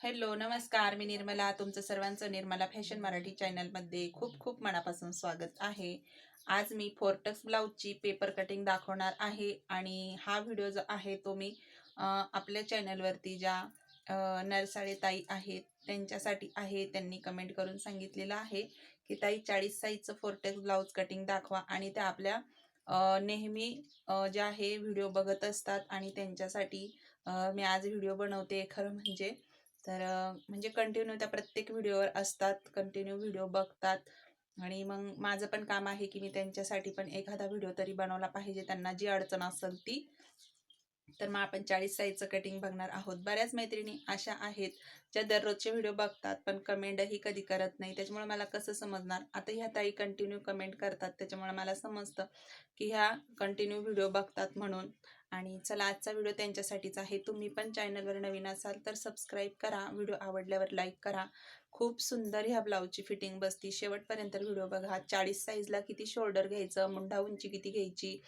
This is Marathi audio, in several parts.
हॅलो नमस्कार. मी निर्मला. तुमचं सर्वांचं निर्मला फॅशन मराठी चॅनलमध्ये खूप खूप मनापासून स्वागत आहे. आज मी फोर्टक्स ब्लाऊजची पेपर कटिंग दाखवणार आहे आणि हा व्हिडिओ जो आहे तो मी आपल्या चॅनलवरती ज्या नरसाळे ताई आहेत त्यांच्यासाठी आहे. त्यांनी कमेंट करून सांगितलेलं आहे की ताई चाळीस साईजचं फोर्टेक्स ब्लाऊज कटिंग दाखवा आणि त्या आपल्या नेहमी ज्या आहे व्हिडिओ बघत असतात आणि त्यांच्यासाठी मी आज व्हिडिओ बनवते. खरं म्हणजे तर म्हणजे कंटिन्यू त्या प्रत्येक व्हिडिओवर असतात कंटिन्यू व्हिडिओ बघतात. आणि मग माझं पण काम आहे की मी त्यांच्यासाठी पण एखादा व्हिडिओ तरी बनवला पाहिजे त्यांना जी अडचण असेल ती. तर मग आपण चाळीस साईजचं कटिंग बघणार आहोत. बऱ्याच मैत्रिणी अशा आहेत ज्या दररोजचे व्हिडिओ बघतात पण कमेंटही कधी करत नाही. त्याच्यामुळे मला कसं समजणार? आता ह्या ताई कंटिन्यू कमेंट करतात त्याच्यामुळे मला समजतं की ह्या कंटिन्यू व्हिडिओ बघतात म्हणून. आणि चला आजचा व्हिडिओ त्यांच्यासाठीच आहे. तुम्ही पण चॅनलवर नवीन असाल तर सबस्क्राईब करा. व्हिडिओ आवडल्यावर लाईक करा. खूप सुंदर ह्या ब्लाऊजची फिटिंग बसती. शेवटपर्यंत व्हिडिओ बघा. चाळीस साईजला किती शोल्डर घ्यायचं मुंडा उंची किती घ्यायची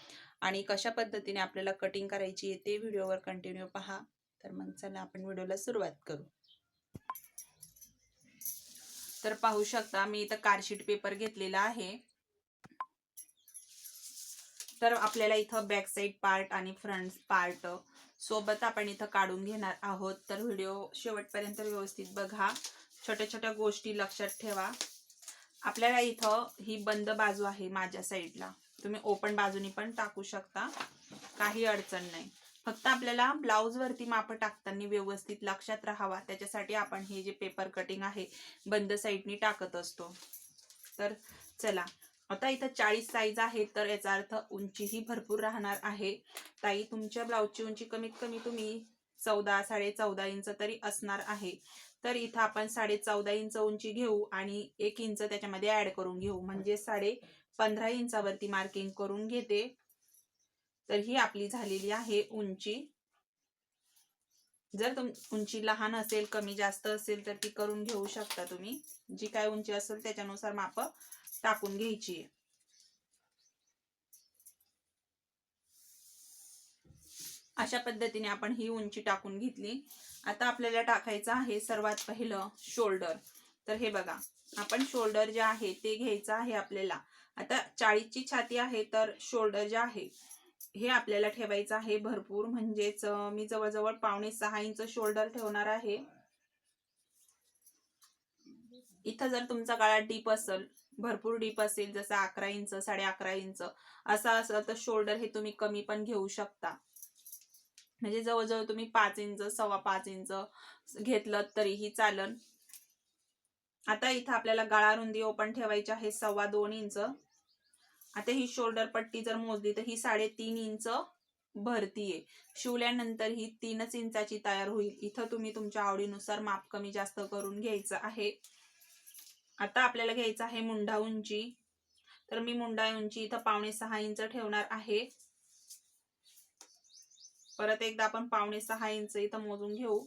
आणि कशा पद्धतीने आपल्याला कटिंग करायची आहे ते व्हिडिओवर कंटिन्यू पहा. तर मग चला आपण व्हिडिओला सुरुवात करू. तर पाहू शकता मी इथं कार्डशीट पेपर घेतलेला आहे. तर आपल्याला इथं बॅक साईड पार्ट आणि फ्रंट पार्ट सोबत आपण इथं काढून घेणार आहोत. तर व्हिडिओ शेवटपर्यंत व्यवस्थित बघा. छोट्या छोट्या गोष्टी लक्षात ठेवा. आपल्याला इथं ही बंद बाजू आहे माझ्या साईडला तुम्ही ओपन बाजूनी पण टाकू शकता. काही अडचण नाही. फक्त आपल्याला ब्लाऊज वरती माप टाकताना व्यवस्थित लक्षात राहावा. त्याच्यासाठी आपण हे जे पेपर कटिंग आहे बंद साईडनी टाकत असतो. तर चला. आता इथं चाळीस साईज आहे तर याचा अर्थ उंचीही भरपूर राहणार आहे. ताई तुमच्या ब्लाऊजची उंची कमीत कमी तुम्ही चौदा साडे चौदा इंच तरी असणार आहे. तर इथं आपण साडे चौदा इंच उंची घेऊ आणि एक इंच त्याच्यामध्ये ऍड करून घेऊ. म्हणजे साडे पंधरा इंचावरती मार्किंग करून घेते. तर ही आपली झालेली आहे उंची. जर तुम उंची लहान असेल कमी जास्त असेल तर ती करून घेऊ शकता तुम्ही. जी काय उंची असेल त्याच्यानुसार माप टाकून घ्यायची अशा पद्धतीने आपण ही उंची टाकून घेतली. आता आपल्याला टाकायचं आहे सर्वात पहिलं शोल्डर तर हे बघा आपण शोल्डर जे आहे ते घ्यायचं आहे आपल्याला. आता चाळीसची छाती आहे तर शोल्डर जे आहे हे आपल्याला ठेवायचं आहे भरपूर. म्हणजेच मी जवळजवळ पावणे सहा इंच शोल्डर ठेवणार आहे. इथं जर तुमचा गळा डीप असेल भरपूर डीप असेल जसं अकरा इंच साडे अकरा इंच असं असं तर शोल्डर हे तुम्ही कमी पण घेऊ शकता. म्हणजे जवळजवळ तुम्ही पाच इंच सव्वा पाच इंच घेतलं तरीही चालन. आता इथं आपल्याला गळा रुंदी ओपन ठेवायची आहे सव्वा दोन इंच. आता ही शोल्डर पट्टी जर मोजली तर ही साडेतीन इंच भरतीये. शिवल्यानंतर ही तीनच इंचाची तयार होईल. इथं तुम्ही तुमच्या आवडीनुसार माप कमी जास्त करून घ्यायचं आहे. आता आपल्याला घ्यायचं आहे मुंडा उंची. तर मी मुंडा उंची इथं पावणे सहा इंच ठेवणार आहे. परत एकदा आपण पावणे सहा इंच इथं मोजून घेऊ.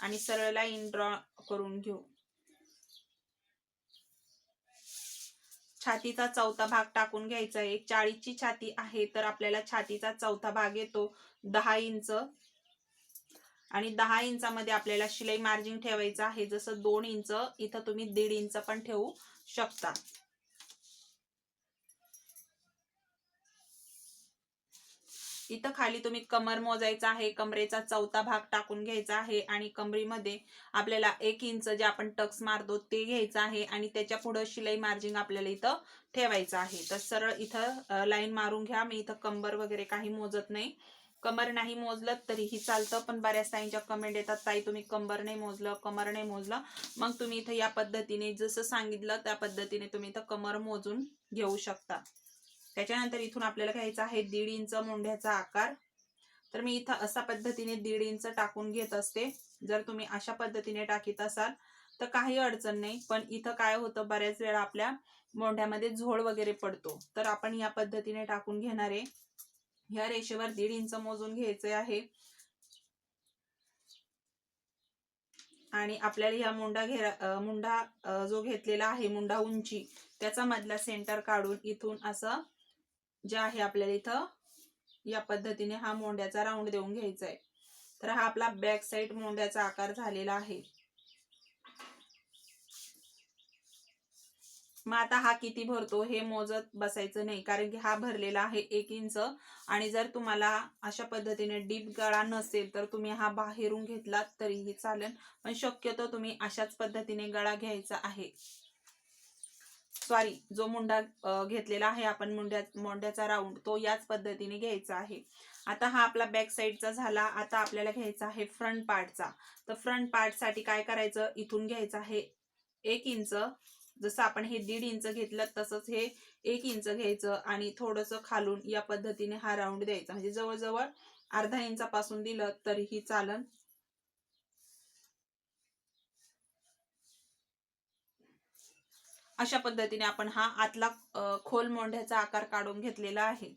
आणि सरळ लाईन ड्रॉ करून घेऊ. छातीचा चौथा भाग टाकून घ्यायचा आहे. चाळीसची छाती आहे तर आपल्याला छातीचा चौथा भाग येतो दहा इंच. आणि दहा इंचामध्ये आपल्याला शिलाई मार्जिन ठेवायचं आहे. जसं दोन इंच इथं तुम्ही दीड इंच पण ठेवू शकता. इथं खाली तुम्ही कमर मोजायचा आहे. कमरेचा चौथा भाग टाकून घ्यायचा आहे आणि कमरीमध्ये आपल्याला एक इंच जे आपण टक्स मारतो ते घ्यायचं आहे आणि त्याच्या पुढं शिलाई मार्जिन आपल्याला इथं ठेवायचं आहे. तर सरळ इथं लाईन मारून घ्या. मी इथं कंबर वगैरे काही मोजत नाही. कमर नाही मोजलं तरीही चालतं पण बऱ्याच ताईंच्या कमेंट येतात ताई तुम्ही कंबर नाही मोजलं कमर नाही मोजलं. मग तुम्ही इथं या पद्धतीने जसं सांगितलं त्या पद्धतीने तुम्ही इथं कमर मोजून घेऊ शकता. त्याच्यानंतर इथून आपल्याला घ्यायचा आहे दीड इंच मोंढ्याचा आकार. तर मी इथं अशा पद्धतीने दीड इंच टाकून घेत असते. जर तुम्ही अशा पद्धतीने टाकीत असाल तर काही अडचण नाही. पण इथं काय होतं बऱ्याच वेळा आपल्या मोंढ्यामध्ये झोळ वगैरे पडतो. तर आपण या पद्धतीने टाकून घेणार आहे. ह्या रेषेवर दीड इंच मोजून घ्यायचे आहे. आणि आपल्याला ह्या मुंडा घेरा मुंडा जो घेतलेला आहे मुंडा उंची त्याचा मधला सेंटर काढून इथून असं जे आहे आपल्याला इथं या पद्धतीने हा मोंड्याचा राऊंड देऊन घ्यायचा आहे. तर हा आपला बॅक साईड मोंड्याचा आकार झालेला आहे. मग आता हा किती भरतो हे मोजत बसायचं नाही. कारण की हा भरलेला आहे एक इंच आणि जर तुम्हाला अशा पद्धतीने डीप गळा नसेल तर तुम्ही हा बाहेरून घेतलात तरीही चालेल. पण शक्यतो तुम्ही अशाच पद्धतीने गळा घ्यायचा आहे. सॉरी जो मुंडा घेतलेला आहे आपण मुंड्या मोंड्याचा राऊंड तो याच पद्धतीने घ्यायचा आहे. आता हा आपला बॅक साईडचा झाला. आता आपल्याला घ्यायचा आहे फ्रंट पार्टचा तर फ्रंट पार्टसाठी काय करायचं? इथून घ्यायचं आहे एक इंच जसं आपण हे दीड इंच घेतलं तसंच हे एक इंच घ्यायचं आणि थोडंसं खालून या पद्धतीने हा राऊंड द्यायचा. म्हणजे जवळजवळ अर्धा इंचापासून दिलं तरीही चालन. अशा पद्धतीने आपण हा आतला खोल मोंढ्याचा आकार काढून घेतलेला आहे.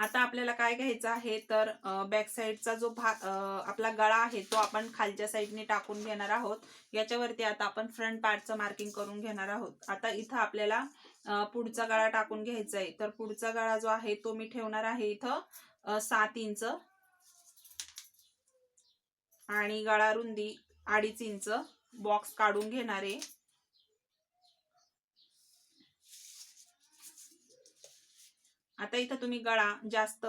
आता आपल्याला काय घ्यायचं आहे तर बॅक साईडचा जो भाग आपला गळा आहे तो आपण खालच्या साईडने टाकून घेणार आहोत. याच्यावरती आता आपण फ्रंट पार्टचं मार्किंग करून घेणार आहोत. आता इथं आपल्याला पुढचा गळा टाकून घ्यायचा आहे. तर पुढचा गळा जो आहे तो मी ठेवणार आहे इथं सात इंच. आणि गळा रुंदी अडीच इंच. बॉक्स काढून घेणार आहे. आता इथं तुम्ही गळा जास्त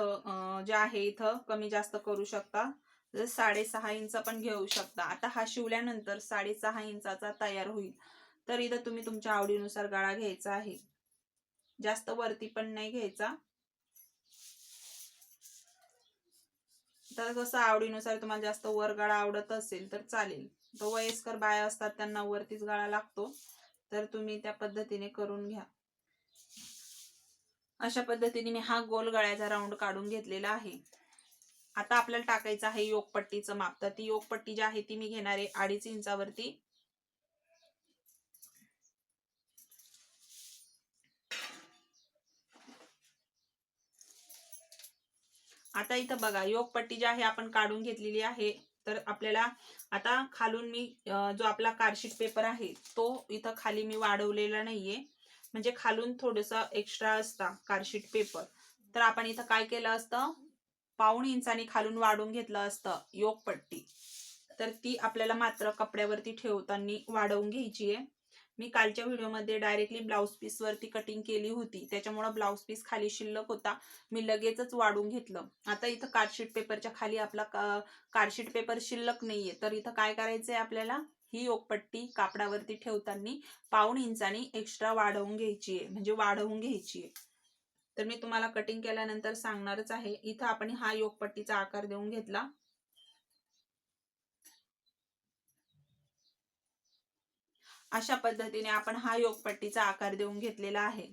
जे आहे इथं कमी जास्त करू शकता. साडेसहा इंच पण घेऊ शकता. आता हा शिवल्यानंतर साडेसहा इंचाचा तयार होईल. तर इथं तुम्ही तुमच्या आवडीनुसार गळा घ्यायचा आहे. जास्त वरती पण नाही घ्यायचा. तर कसं आवडीनुसार तुम्हाला जास्त वर गळा आवडत असेल तर चालेल. तो वयस्कर बाया असतात त्यांना वरतीच गळा लागतो. तर तुम्ही त्या पद्धतीने करून घ्या. अशा पद्धतीने मी हा गोल गळ्याचा राऊंड काढून घेतलेला आहे. आता आपल्याला टाकायचं आहे योगपट्टीचं माप. तर ती योगपट्टी जी आहे ती मी घेणार आहे अडीच इंचावरती. आता इथं बघा योगपट्टी जी आहे आपण काढून घेतलेली आहे. तर आपल्याला आता खालून मी जो आपला कार्डशीट पेपर आहे तो इथं खाली मी वाढवलेला नाहीये. म्हणजे खालून थोडस एक्स्ट्रा असता कार्डशीट पेपर तर आपण इथं काय केलं असतं? पाऊण इंचाने खालून वाढून घेतलं असतं योगपट्टी तर ती आपल्याला मात्र कपड्यावरती ठेवताना वाढवून घ्यायची आहे. मी कालच्या व्हिडिओमध्ये डायरेक्टली ब्लाऊज पीस वरती कटिंग केली होती. त्याच्यामुळे ब्लाऊज पीस खाली शिल्लक होता. मी लगेचच वाढून घेतलं. आता इथं कार्डशीट पेपरच्या खाली आपला कार्डशीट पेपर शिल्लक नाहीये. तर इथं काय करायचंय आपल्याला? ही ओकपट्टी कापडावरती ठेवताना पाऊण इंचानी एक्स्ट्रा वाढवून घ्यायची आहे म्हणजे वाढवून घ्यायची आहे. तर मी तुम्हाला कटिंग केल्यानंतर सांगणारच आहे इथं आपण हा योगपट्टीचा आकार देऊन घेतला. अशा पद्धतीने आपण हा योगपट्टीचा आकार देऊन घेतलेला आहे.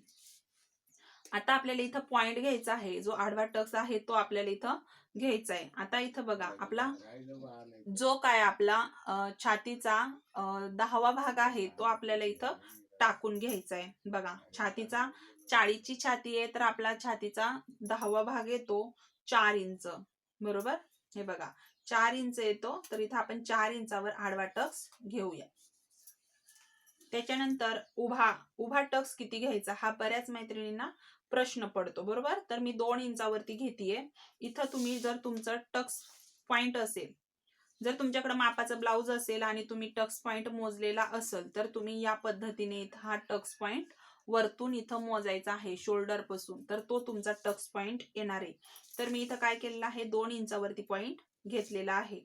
आता आपल्याला इथं पॉइंट घ्यायचा आहे जो आडवा टक्स आहे तो आपल्याला इथं घ्यायचा आहे आता इथं बघा आपला जो काय आपला छातीचा दहावा भाग आहे तो आपल्याला इथं टाकून घ्यायचा आहे बघा छातीचा चाळीची छाती आहे तर आपला छातीचा दहावा भाग येतो चार इंच. बरोबर? हे बघा चार इंच येतो तर इथं आपण चार इंचावर आडवा टक्स घेऊया. त्याच्यानंतर उभा उभा टक्स किती घ्यायचा? हा बऱ्याच मैत्रिणींना प्रश्न पडतो बरोबर? तर मी दोन इंचावरती घेतेय. इथं तुम्ही जर तुमचं टक्स पॉइंट असेल जर तुमच्याकडे मापाचं ब्लाऊज असेल आणि तुम्ही टक्स पॉइंट मोजलेला असेल तर तुम्ही या पद्धतीने इथं हा टक्स पॉइंट वरतून इथं मोजायचा आहे शोल्डरपासून. तर तो तुमचा टक्स पॉइंट येणार आहे. तर मी इथं काय केलेलं आहे? दोन इंचावरती पॉइंट घेतलेला आहे.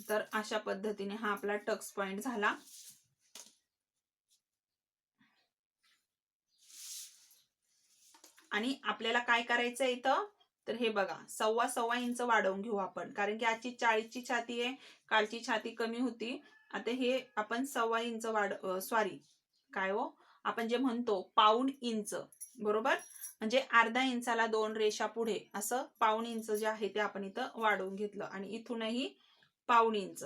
तर अशा पद्धतीने हा आपला टक्स पॉइंट झाला. आणि आपल्याला काय करायचं इथं? तर हे बघा सव्वा सव्वा इंच वाढवून घेऊ आपण. कारण की आजची चाळीसची छाती आहे कालची छाती कमी होती. आता हे आपण सव्वा इंच वाढ सॉरी काय हो? आपण जे म्हणतो पाऊण इंच. बरोबर? म्हणजे अर्धा इंचाला दोन रेषा पुढे असं पाऊण इंच जे आहे ते आपण इथं वाढवून घेतलं. आणि इथूनही पाऊण इंच.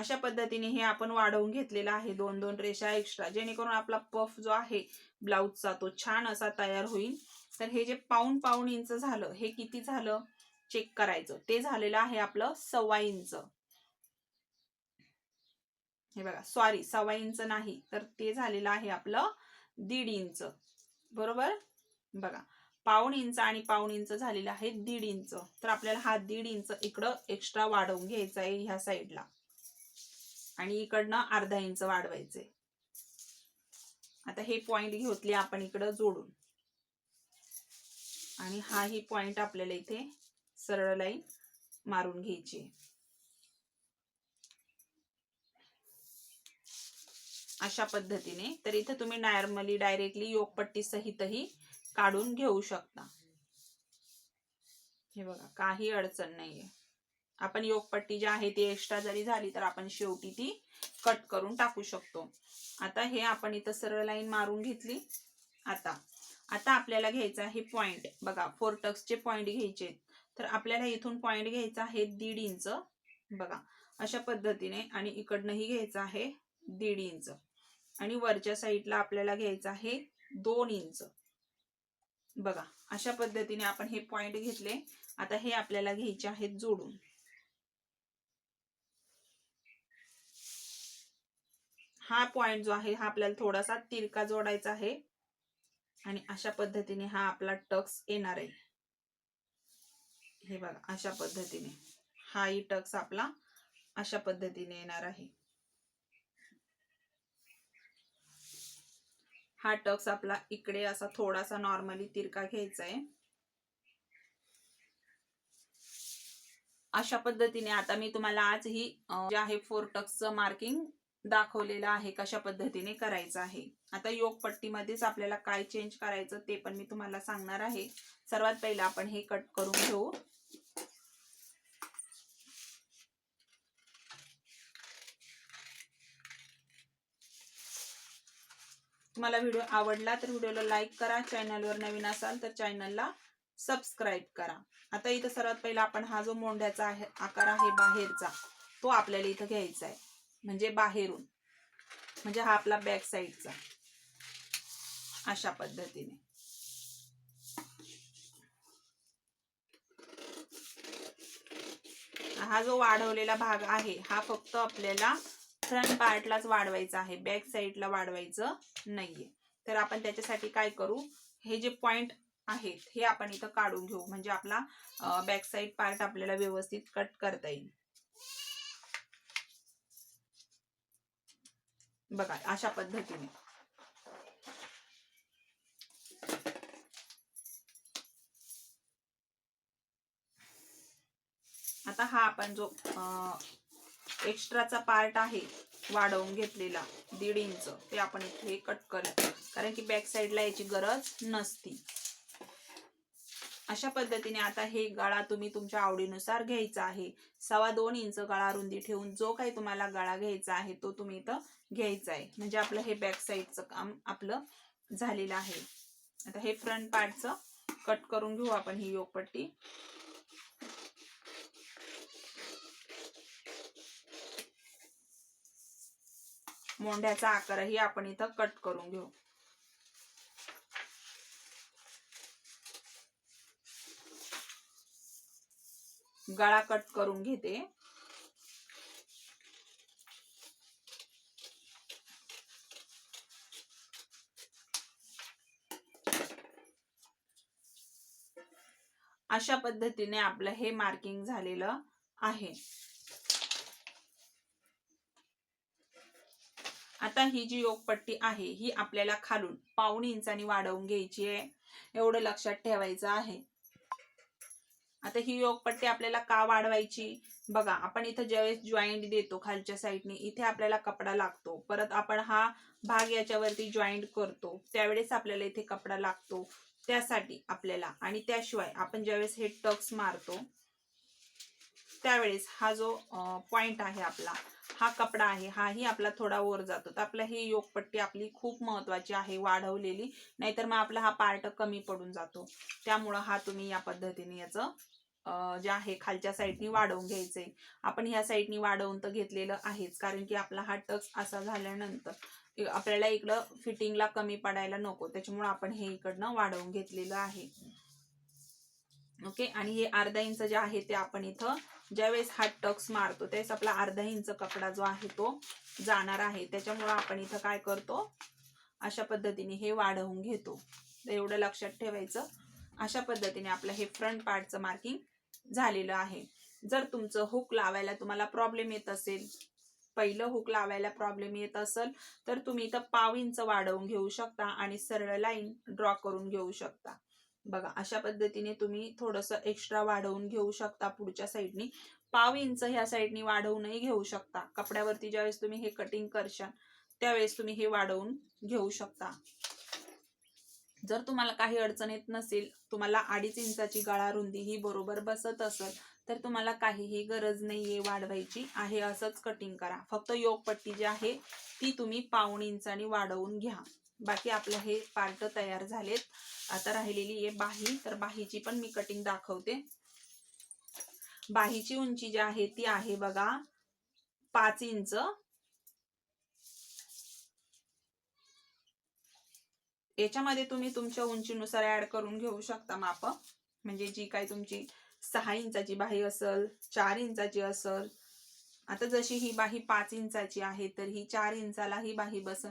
अशा पद्धतीने हे आपण वाढवून घेतलेलं आहे. दोन दोन रेषा एक्स्ट्रा जेणेकरून आपला पफ जो आहे ब्लाऊजचा तो छान असा तयार होईल. तर हे जे पाऊन पाऊन इंच झालं हे किती झालं? चेक करायचं. ते झालेलं आहे आपलं सव्वा इंच. हे बघा सॉरी सव्वा इंच नाही. तर ते झालेलं आहे आपलं दीड इंच. बरोबर? बघा पाऊण इंच आणि पाऊण इंच झालेलं आहे दीड इंच. तर आपल्याला हा दीड इंच इकडं एक्स्ट्रा वाढवून घ्यायचा आहे ह्या साईडला आणि इकडनं अर्धा इंच वाढवायचे. आता हे पॉइंट घेतले आपण इकडं जोडून. आणि हा ही पॉइंट आपल्याला इथे सरळ लाईन मारून घ्यायची अशा पद्धतीने. तर इथे तुम्ही नॉर्मली डायरेक्टली योगपट्टी सहितही काढून घेऊ शकता. हे बघा काही अडचण नाहीये. आपण योगपट्टी जी आहे ती एक्स्ट्रा जरी झाली तर आपण शेवटी ती कट करून टाकू शकतो. आता हे आपण इथं सरळ लाईन मारून घेतली. आता आता आपल्याला घ्यायचं आहे पॉइंट बघा फोर टक्सचे पॉइंट घ्यायचे आहेत. तर आपल्याला इथून पॉइंट घ्यायचा आहे दीड इंच. बघा अशा पद्धतीने आणि इकडनंही घ्यायचं आहे दीड इंच. आणि वरच्या साईडला आपल्याला घ्यायचं आहे दोन इंच. बघा अशा पद्धतीने आपण हे पॉइंट घेतले. आता हे आपल्याला घ्यायचे आहेत जोडून. हा पॉइंट जो आहे हा आपल्याला थोडासा तिरका जोडायचा आहे. आणि अशा पद्धतीने हा आपला टक्स येणार आहे. हे बघा अशा पद्धतीने. हाही टक्स आपला अशा पद्धतीने येणार आहे. हा टक्स आपला इकडे असा थोडासा नॉर्मली तिरका घ्यायचा आहे. अशा पद्धतीने आता मी तुम्हाला आज ही जे आहे फोर टक्सचं मार्किंग दाखवलेलं आहे कशा पद्धतीने करायचं आहे. आता योग पट्टीमध्येच आपल्याला काय चेंज करायचं ते पण मी तुम्हाला सांगणार आहे. सर्वात पहिला आपण हे कट करून घेऊ. तुम्हाला व्हिडिओ आवडला तर व्हिडिओला लाईक करा. चॅनलवर नवीन असाल तर चॅनलला सबस्क्राईब करा. आता इथं सर्वात पहिला आपण हा जो मोंढ्याचा आहे आकार आहे बाहेरचा तो आपल्याला इथं घ्यायचा आहे. म्हणजे बाहेरून. म्हणजे हा आपला बॅक साईडचा अशा पद्धतीने. हा जो वाढवलेला भाग आहे हा फक्त आपल्याला फ्रंट पार्टलाच वाढवायचा आहे. बॅक साईडला वाढवायचं नाहीये. तर आपण त्याच्यासाठी काय करू? हे जे पॉइंट आहेत हे आपण इथं काढून घेऊ. म्हणजे आपला बॅक साईड पार्ट आपल्याला व्यवस्थित कट करता येईल. बघा अशा पद्धतीने. आता हा आपण जो एक्स्ट्राचा पार्ट आहे वाढवून घेतलेला दीड इंच ते आपण इथे कट करू कारण की बॅक साईडला याची गरज नसती. अशा पद्धतीने आता हे गळा तुम्ही तुमच्या आवडीनुसार घ्यायचा आहे. सव्वा दोन इंच गळा रुंदी ठेवून जो काही तुम्हाला गळा घ्यायचा आहे तो तुम्ही इथं घ्यायचा आहे. म्हणजे आपलं हे बॅक साईडचं काम आपलं झालेलं आहे. आता हे फ्रंट पार्टचं कट करून घेऊ आपण ही योगपट्टी. मोंढ्याचा आकारही आपण इथं कट करून घेऊ. गळा कट करून घेते. अशा पद्धतीने आपलं हे मार्किंग झालेलं आहे. आता ही जी योगपट्टी आहे ही आपल्याला खालून पाऊण इंचानी वाढवून घ्यायची आहे. एवढं लक्षात ठेवायचं आहे. आता ही योगपट्टी आपल्याला का वाढवायची? बघा आपण इथं ज्यावेळेस जॉईंट देतो खालच्या साईडने इथे आपल्याला कपडा लागतो. परत आपण हा भाग याच्यावरती जॉईंट करतो. त्यावेळेस आपल्याला इथे कपडा लागतो. त्यासाठी आपल्याला आणि त्याशिवाय आपण ज्यावेळेस हे टक्स मारतो त्यावेळेस हा जो पॉइंट आहे आपला हा कपडा आहे हाही आपला थोडा वर जातो. तर आपला ही योगपट्टी आपली खूप महत्वाची आहे वाढवलेली. नाहीतर मग आपला हा पार्ट कमी पडून जातो. त्यामुळं हा तुम्ही या पद्धतीने याचं जे आहे खालच्या साईडनी वाढवून घ्यायचंय आपण ह्या साईडनी वाढवून तर घेतलेलं आहेच कारण की आपला हा टक्स असा झाल्यानंतर आपल्याला इकडं फिटिंगला कमी पडायला नको त्याच्यामुळे आपण हे इकडनं वाढवून घेतलेलं आहे. ओके? आणि हे अर्धा इंच जे आहे ते आपण इथं ज्यावेळेस हा टक्स मारतो त्यावेळेस आपला अर्धा इंच कपडा जो आहे तो जाणार आहे. त्याच्यामुळं आपण इथं काय करतो? अशा पद्धतीने हे वाढवून घेतो. एवढं लक्षात ठेवायचं. अशा पद्धतीने आपलं हे फ्रंट पार्टचं मार्किंग झालेलं आहे. जर तुमचं हुक लावायला तुम्हाला प्रॉब्लेम येत असेल पहिलं हुक लावायला प्रॉब्लेम येत असेल तर तुम्ही इथं पाव इंच वाढवून घेऊ शकता आणि सरळ लाईन ड्रॉ करून घेऊ शकता. बघा अशा पद्धतीने तुम्ही थोडंसं एक्स्ट्रा वाढवून घेऊ शकता पुढच्या साईडनी पाव इंच ह्या साईडनी वाढवूनही घेऊ शकता. कपड्यावरती ज्यावेळेस तुम्ही हे कटिंग करशाल त्यावेळेस तुम्ही हे वाढवून घेऊ शकता. जर तुम्हाला काही अडचण येत नसेल तुम्हाला अडीच इंचाची गळा रुंदी ही बरोबर बसत असेल तर तुम्हाला काहीही गरज नाहीये वाढवायची. आहे असंच कटिंग करा. फक्त योगपट्टी जी आहे ती तुम्ही पाऊण इंचाने वाढवून घ्या. बाकी आपलं हे पार्ट तयार झालेत. आता राहिलेली आहे बाही. तर बाहीची पण मी कटिंग दाखवते. बाहीची उंची जी आहे ती आहे बघा पाच इंच. याच्यामध्ये तुम्ही तुमच्या उंचीनुसार ऍड करून घेऊ शकता माप. म्हणजे जी काय तुमची सहा इंचाची बाही असल चार इंचाची असल. आता जशी ही बाही पाच इंचाची आहे तर ही चार इंचाला ही बाही बसल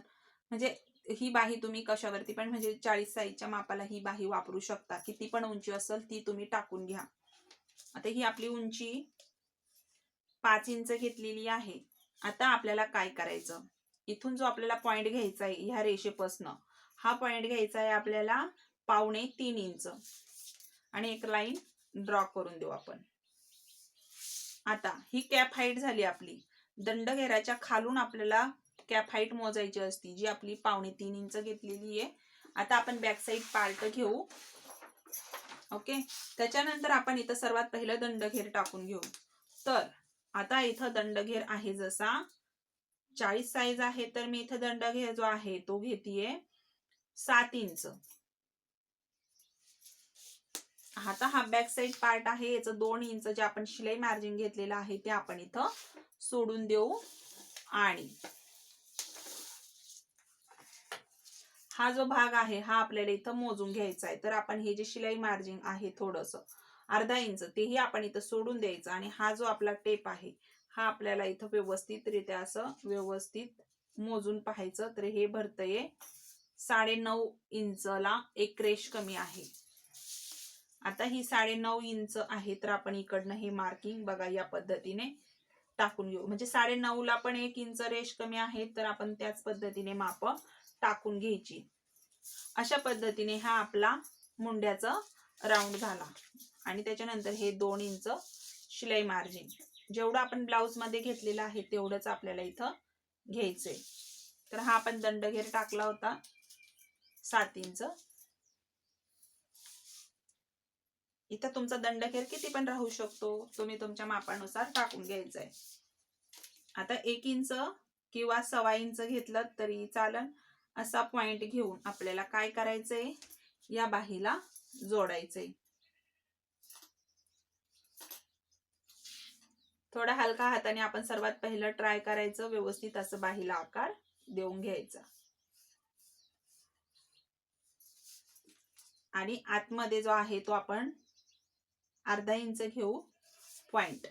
म्हणजे ही बाही तुम्ही कशावरती पण म्हणजे चाळीस साईजच्या मापाला ही बाही वापरू शकता. किती पण उंची असेल ती तुम्ही टाकून घ्या. आता ही आपली उंची पाच इंच घेतलेली आहे. आता आपल्याला काय करायचं? इथून जो आपल्याला पॉइंट घ्यायचा आहे ह्या रेषेपासनं हा पॉइंट घ्यायचा आहे आपल्याला पावणे तीन इंच. आणि एक लाईन ड्रॉ करून देऊ आपण. आता ही कॅप हाईट झाली आपली. दंडघेराच्या खालून आपल्याला कॅप हाईट मोजायची असती जी आपली पावणे तीन इंच घेतलेली आहे. आता आपण बॅक साईड पार्ट घेऊ. ओके? त्याच्यानंतर आपण इथं सर्वात पहिलं दंडघेर टाकून घेऊ. तर आता इथं दंडघेर आहे जसा. चाळीस साईज आहे तर मी इथं दंडघेर जो आहे तो घेतीये. सात इंच. आता हा बॅक साईड पार्ट आहे. याचं दोन इंच जे आपण शिलाई मार्जिन घेतलेलं आहे ते आपण इथं सोडून देऊ. आणि हा जो भाग आहे हा आपल्याला इथं मोजून घ्यायचा आहे. तर आपण हे जे शिलाई मार्जिन आहे थोडस अर्धा इंच तेही आपण इथं सोडून द्यायचं. आणि हा जो आपला टेप आहे हा आपल्याला इथं व्यवस्थितरित्या असं व्यवस्थित मोजून पाहायचं. तर हे भरतंय साडे नऊ इंचला एक रेश कमी आहे. आता ही साडे नऊ इंच आहे तर आपण इकडनं हे मार्किंग बघा या पद्धतीने टाकून घेऊ. म्हणजे साडे नऊ ला पण एक इंच रेश कमी आहे तर आपण त्याच पद्धतीने माप टाकून घ्यायची. अशा पद्धतीने हा आपला मुंड्याचा राऊंड झाला. आणि त्याच्यानंतर हे दोन इंच शिलाई मार्जिन जेवढं आपण ब्लाऊजमध्ये घेतलेलं आहे तेवढंच आपल्याला इथं घ्यायचंय. तर हा आपण दंडघेर टाकला होता. सात इंच. इथं तुमचा दंडखेर किती पण राहू शकतो तुम्ही तुमच्या मापानुसार टाकून घ्यायचा आहे आता एक इंच किंवा सव्वा इंच घेतलं तरी चालन असा पॉइंट घेऊन आपल्याला काय करायचंय? या बाहीला जोडायचंय. थोडा हलका हाताने आपण सर्वात पहिलं ट्राय करायचं व्यवस्थित असं बाहीला आकार देऊन घ्यायचा. आणि आतमध्ये जो आहे तो आपण अर्धा इंच घेऊ. पॉइंट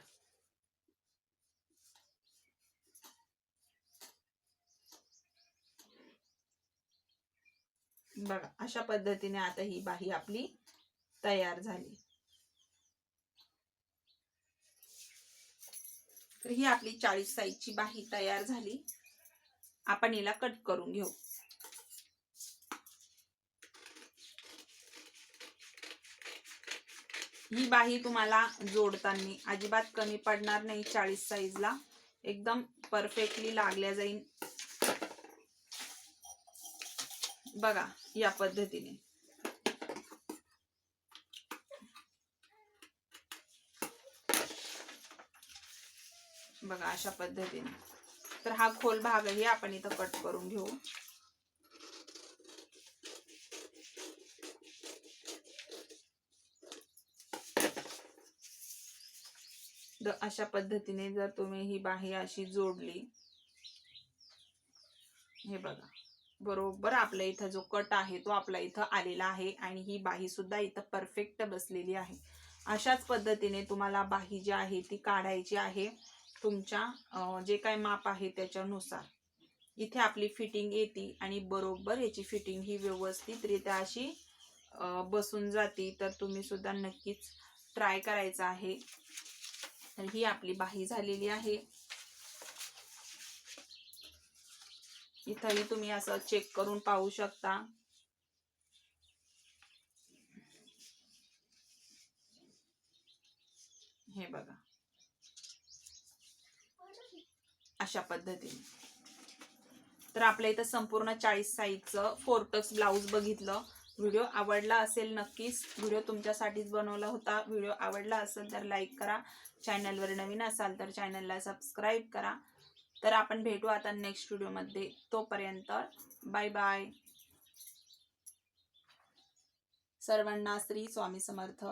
बघा अशा पद्धतीने आता ही बाही आपली तयार झाली. तर ही आपली चाळीस साईजची बाही तयार झाली. आपण हिला कट करून घेऊ. ही बाही तुम्हाला जोडताना अजिबात कमी पडणार नाही चाळीस साईजला एकदम परफेक्टली लागल्या जाईल. बघा या पद्धतीने. बघा अशा पद्धतीने. तर हा खोल भागही आपण इथं कट करून घेऊ. द अशा पद्धतीने जर तुम्ही ही बाही अशी जोडली हे बघा. बरोबर आपल्या इथं जो कट आहे तो आपला इथं आलेला आहे आणि ही बाही सुद्धा इथं परफेक्ट बसलेली आहे. अशाच पद्धतीने तुम्हाला बाही जी आहे ती काढायची आहे तुमच्या जे काय माप आहे त्याच्यानुसार. इथे आपली फिटिंग येते आणि बरोबर याची फिटिंग ही व्यवस्थितरित्या अशी बसून जाती. तर तुम्ही सुद्धा नक्कीच ट्राय करायचं आहे. तर ही आपली बाही झालेली आहे. इथंही तुम्ही असं चेक करून पाहू शकता. हे बघा. अशा पद्धतीने. तर आपल्या इथं संपूर्ण चाळीस साईजचं फोर्टक्स ब्लाऊज बघितलं. व्हिडिओ आवडला असेल नक्कीच. व्हिडिओ तुमच्यासाठीच बनवला होता. व्हिडिओ आवडला असेल तर लाईक करा. चॅनलवर नवीन असाल तर चॅनलला सबस्क्राईब करा. तर आपण भेटू आता नेक्स्ट व्हिडिओमध्ये तोपर्यंत बाय बाय सर्वांना श्री स्वामी समर्थ.